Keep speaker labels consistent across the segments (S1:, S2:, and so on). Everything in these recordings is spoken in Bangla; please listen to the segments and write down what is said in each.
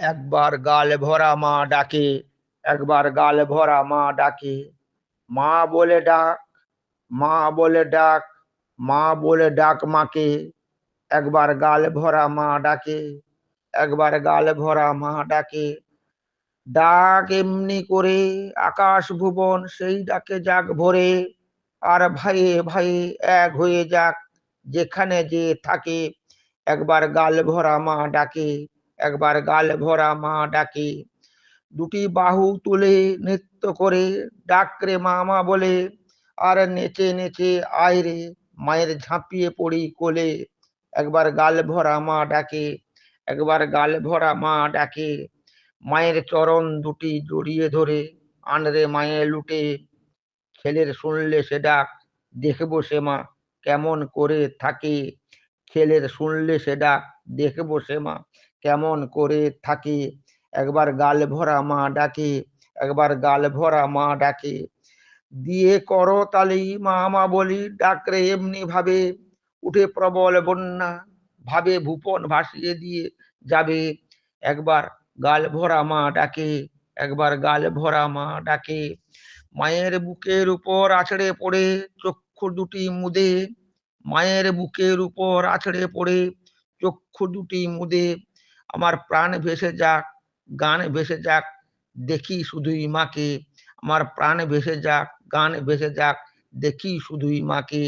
S1: একবার গাল ভরা মা ডাকে, একবার গাল ভরা মা ডাকে। মা বলে ডাক, মা বলে ডাক, মা বলে ডাক মাকে। একবার গাল ভরা মা ডাকে, একবার গাল ভরা মা ডাকে। ডাক এমনি করে, আকাশ ভুবন সেই ডাকে যাক ভরে। আর ভাইয়ে ভাইয়ে এক হয়ে যাক যেখানে যে থাকে। একবার গাল ভরা মা ডাকে একবার গাল ভরা মা ডাকে। দুটি বাহু তুলে নৃত্য করে, ডাকরে মামা বলে, আর নেচে নেচে আয় রে, মায়ের ঝাঁপিয়ে পড়ি কোলে। একবার গাল ভরা মা ডাকে, একবার গাল ভরা মা ডাকে, মায়ের চরণ দুটি জড়িয়ে ধরে আনরে মায়ে লুটে। ছেলের শুনলে সে ডাক, দেখব সে মা কেমন করে থাকে। ছেলের শুনলে সে ডাক, দেখব সে মা কেমন করে থাকে? একবার গাল ভরা মা ডাকে, একবার গাল ভরা মা ডাকে। দিয়ে করো তালি মা মা বলি, ডাকরে এমনি ভাবে। উঠে প্রবল বন্যা, ভাবে ভূপন ভাসিয়ে দিয়ে যাবে। একবার গাল ভরা মা ডাকে, একবার গাল ভরা মা ডাকে। মায়ের বুকের উপর আছড়ে পড়ে চক্ষু দুটি মুদে। মায়ের বুকের উপর আছড়ে পড়ে চক্ষু দুটি মুদে। আমার প্রাণ ভেসে যাক, গান ভেসে যাক, দেখি শুধুই মাকে। আমার প্রাণ ভেসে যাক, গান ভেসে যাক, দেখি শুধুই মাকে।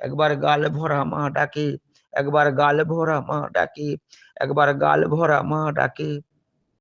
S1: একবার গাল ভরা মা ডাকে, একবার গাল ভরা মা ডাকে, একবার গাল ভরা মা ডাকে।